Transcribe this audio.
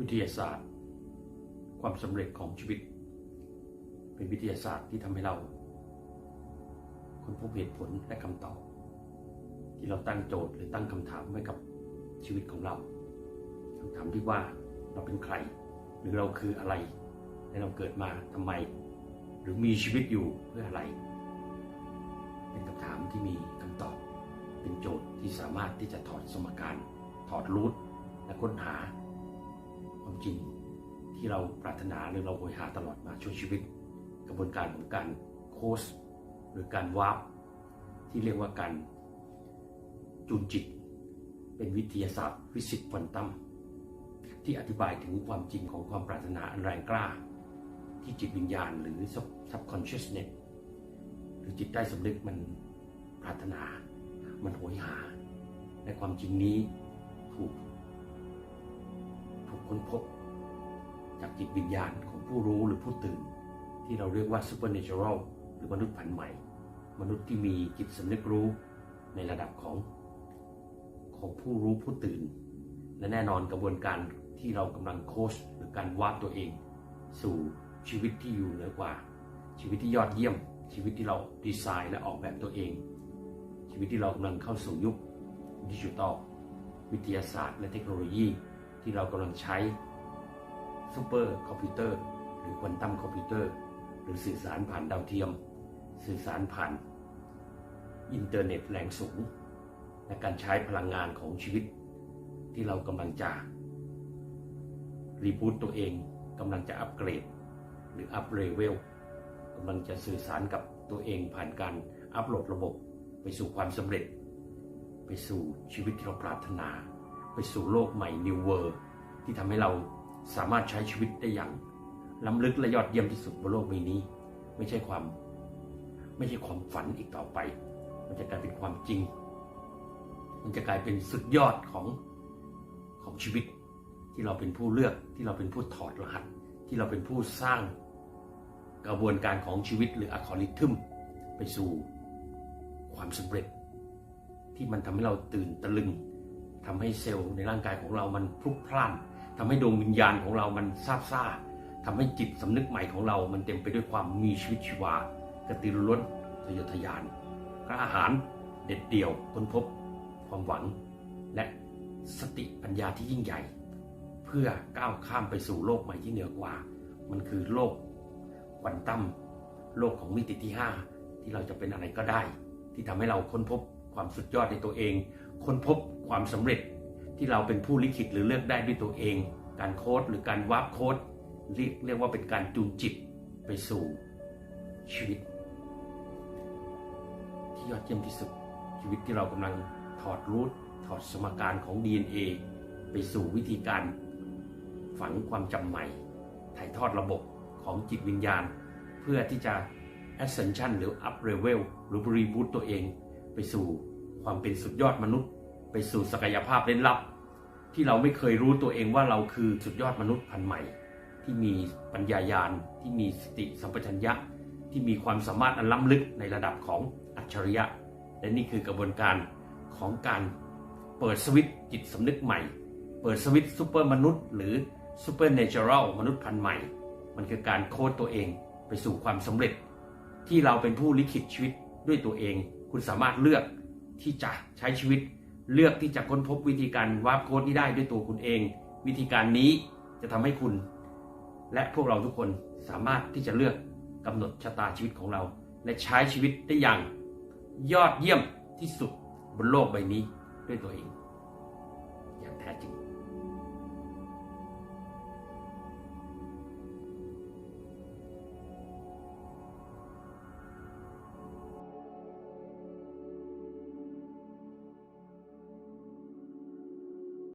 วิทยาศาสตร์ ความสำเร็จของชีวิต เป็นวิทยาศาสตร์ที่ทำให้เราค้นพบเหตุผลและคำตอบ ที่เราตั้งโจทย์หรือตั้งคำถามไว้กับชีวิตของเราคำถามที่ว่าเราเป็นใคร หรือเราคืออะไร และเราเกิดมาทำไม หรือมีชีวิตอยู่เพื่ออะไร เป็นคำถามที่มีคำตอบ เป็นโจทย์ที่สามารถที่จะถอดสมการ ถอดรูทและค้นหา ความจริง ที่เราปรารถนาหรือเราโหยหาตลอดมาช่วยชีวิต กระบวนการของการโค้ชหรือการวาร์ปที่เรียกว่าการจูนจิต เป็นวิทยาศาสตร์ฟิสิกส์ควอนตัมที่อธิบายถึงความจริงของความปรารถนาอันแรงกล้า ที่จิตวิญญาณหรือ subconsciousness หรือจิตใต้สำนึกมันปรารถนา มันโหยหาและความจริงนี้ถูก ค้นพบ จากจิตวิญญาณของผู้รู้หรือผู้ตื่น ที่เราเรียกว่า supernatural หรือมนุษย์พันใหม่ มนุษย์ที่มีจิตสำนึกรู้ในระดับของของผู้รู้ผู้ตื่น และแน่นอนกระบวนการที่เรากำลังโค้ชหรือการวาดตัวเอง สู่ชีวิตที่อยู่เหนือกว่า ชีวิตที่ยอดเยี่ยม ชีวิตที่เราดีไซน์และออกแบบตัวเอง ชีวิตที่เรากำลังเข้าสู่ยุคดิจิทัลวิทยาศาสตร์ และเทคโนโลยี ที่เรากำลังใช้ซูเปอร์คอมพิวเตอร์หรือควอนตัมคอมพิวเตอร์หรือสื่อสารผ่านดาวเทียม สื่อสารผ่าน อินเทอร์เน็ตแรงสูง และการใช้พลังงานของชีวิต ที่เรากำลังจะรีบูตตัวเองกำลังจะอัปเกรด หรืออัปเลเวลกำลังจะสื่อสารกับตัวเองผ่านการอัปโหลดระบบ ไปสู่ความสำเร็จ ไปสู่ชีวิตที่เราปรารถนา ไปสู่โลกใหม่ New World ที่ทำให้เราสามารถใช้ชีวิตได้อย่างล้ำลึกและยอดเยี่ยมที่สุดบนโลกใบนี้ ไม่ใช่ความ ไม่ใช่ความฝันอีกต่อไป มันจะกลายเป็นความจริง มันจะกลายเป็นสุดยอดของของชีวิต ที่เราเป็นผู้เลือกที่เราเป็นผู้ถอดรหัส ที่เราเป็นผู้สร้างกระบวนการของชีวิตหรืออัลกอริทึมไปสู่ความสำเร็จ ที่มันทำให้เราตื่นตะลึง ทำให้เซลล์ในร่างกายของเรามันพลุกพล่านทำให้ดวงวิญญาณของเรามันซาบซ่าทำให้จิตสำนึกใหม่ของเรา มันเต็มไปด้วยความมีชีวิตชีวากระตือรือร้นทะเยอทะยานกล้าหาญเด็ดเดี่ยวค้นพบ ความหวัง และสติปัญญาที่ยิ่งใหญ่ เพื่อก้าวข้ามไปสู่โลกใหม่ที่เหนือกว่า มันคือโลกควอนตัมโลกของมิติที่ 5 ที่เราจะเป็นอะไรก็ได้ ที่ทำให้เราค้นพบความสุดยอดในตัวเอง ค้นพบความสำเร็จที่เราเป็นผู้ลิขิตหรือเลือกได้ด้วยตัวเอง การโค้ดหรือการวาร์ปโค้ดเรียกเรียกว่าเป็นการจูนจิตไปสู่ชีวิต ที่ยอดเยี่ยมที่สุดชีวิตที่เรากำลังถอดรูทถอดสมการของ DNA ไปสู่วิธีการฝังความจำใหม่ ถ่ายทอดระบบของจิตวิญญาณ เพื่อที่จะ ascension หรือ up level หรือ reboot ตัวเองไปสู่ ความเป็นสุดยอดมนุษย์ ไปสู่ศักยภาพเล่นลับ ที่เราไม่เคยรู้ตัวเองว่าเราคือสุดยอดมนุษย์พันใหม่ ที่มีปัญญายาณที่มีสติสัมปชัญญะ ที่มีความสามารถอันล้ำลึกในระดับของอัจฉริยะ และนี่คือกระบวนการของการเปิดสวิตจิตสำนึกใหม่ เปิดสวิตซูเปอร์มนุษย์ หรือซูเปอร์เนเจอรัลมนุษย์พันใหม่ มันคือการโค้ดตัวเองไปสู่ความสำเร็จ ที่เราเป็นผู้ลิขิตชีวิตด้วยตัวเอง คุณสามารถเลือก ที่จะใช้ชีวิต เลือกที่จะค้นพบวิธีการวาร์ปโค้ดนี้ได้ด้วยตัวคุณเอง วิธีการนี้จะทำให้คุณ และพวกเราทุกคนสามารถที่จะเลือกกำหนดชะตาชีวิตของเรา และใช้ชีวิตได้อย่างยอดเยี่ยมที่สุดบนโลกใบนี้ด้วยตัวเอง